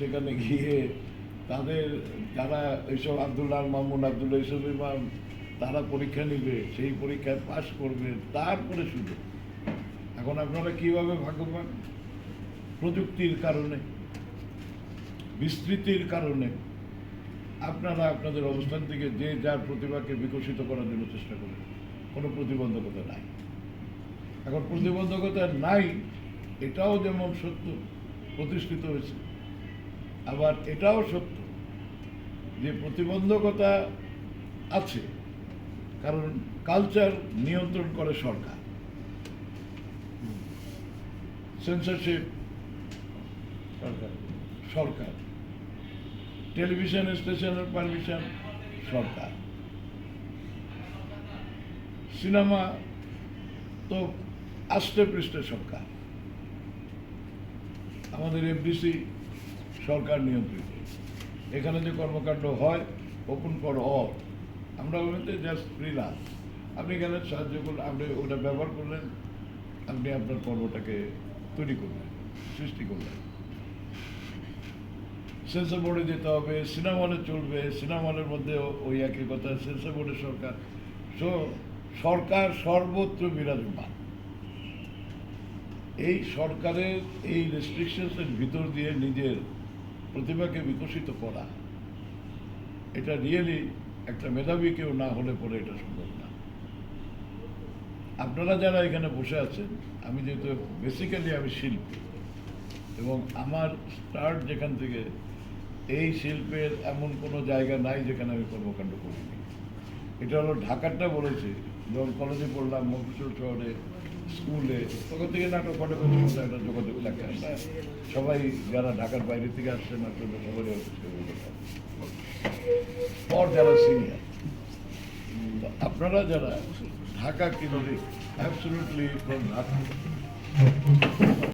সেখানে গিয়ে তাদের যারা এইসব আবদুল্লাহ মামুন আবদুল্লাহ এইসব ইমাম, তারা পরীক্ষা নিবে, সেই পরীক্ষায় পাশ করবে, তারপরে শুধু। এখন আপনারা কীভাবে ভাগ্যবান? প্রযুক্তির কারণে, বিস্তৃতির কারণে। আপনারা আপনাদের অবস্থান থেকে যে যার প্রতিভাকে বিকশিত করার জন্য চেষ্টা করেন, কোনো প্রতিবন্ধকতা নাই। এখন প্রতিবন্ধকতা নাই, এটাও যেমন সত্য, প্রতিষ্ঠিত হয়েছে। আবার এটাও সত্য যে প্রতিবন্ধকতা আছে কারণ কালচার নিয়ন্ত্রণ করে সরকার। সেন্সরশিপ সরকার। সরকার। টেলিভিশন স্টেশনের পারমিশন সরকার। সিনেমা তো আষ্টে পৃষ্ঠে সরকার। আমাদের এফডিসি সরকার নিয়ন্ত্রিত। এখানে যে কর্মকাণ্ড হয় ওপেন ফর অল আমরা বলতে জাস্ট ফ্রিলান্স আপনি এখানে সাহায্য করলেন, আপনি ওটা ব্যবহার করলেন, আপনি আপনার কর্মটাকে তৈরি করলেন, সৃষ্টি করলেন। সেন্সর বোর্ডে যেতে হবে সিনেমা হলে চলবে সিনেমা হলের মধ্যে ওই একই কথা সেন্সর বোর্ডের সরকার। সো সরকার সর্বত্র বিরাজমান। এই সরকারের এই রেস্ট্রিকশনসের ভিতর দিয়ে নিজের প্রতিভাকে বিকশিত করা, এটা রিয়েলি একটা মেধাবী কেউ না হলে পরে এটা সম্ভব না। আপনারা যারা এখানে বসে আছেন, আমি যেহেতু বেসিক্যালি আমি শিল্পী, এবং আমার স্টার্ট যেখান থেকে, এই শিল্পের এমন কোনো জায়গা নাই যেখানে আমি কর্মকাণ্ড করিনি। এটা হলো ঢাকারটা বলেছে, যখন কলেজে পড়লাম মফিসুল শহরে স্কুলে তখন থেকে নাটক মধ্যে একটা যোগাযোগ আমরা সবাই যারা ঢাকার বাইরে থেকে আসছে নাটক সবারই পর। যারা সিনিয়র। আপনারা যারা ঢাকা কেন্দ্রিক অ্যাবসলুটলি ফ্রম ঢাকা।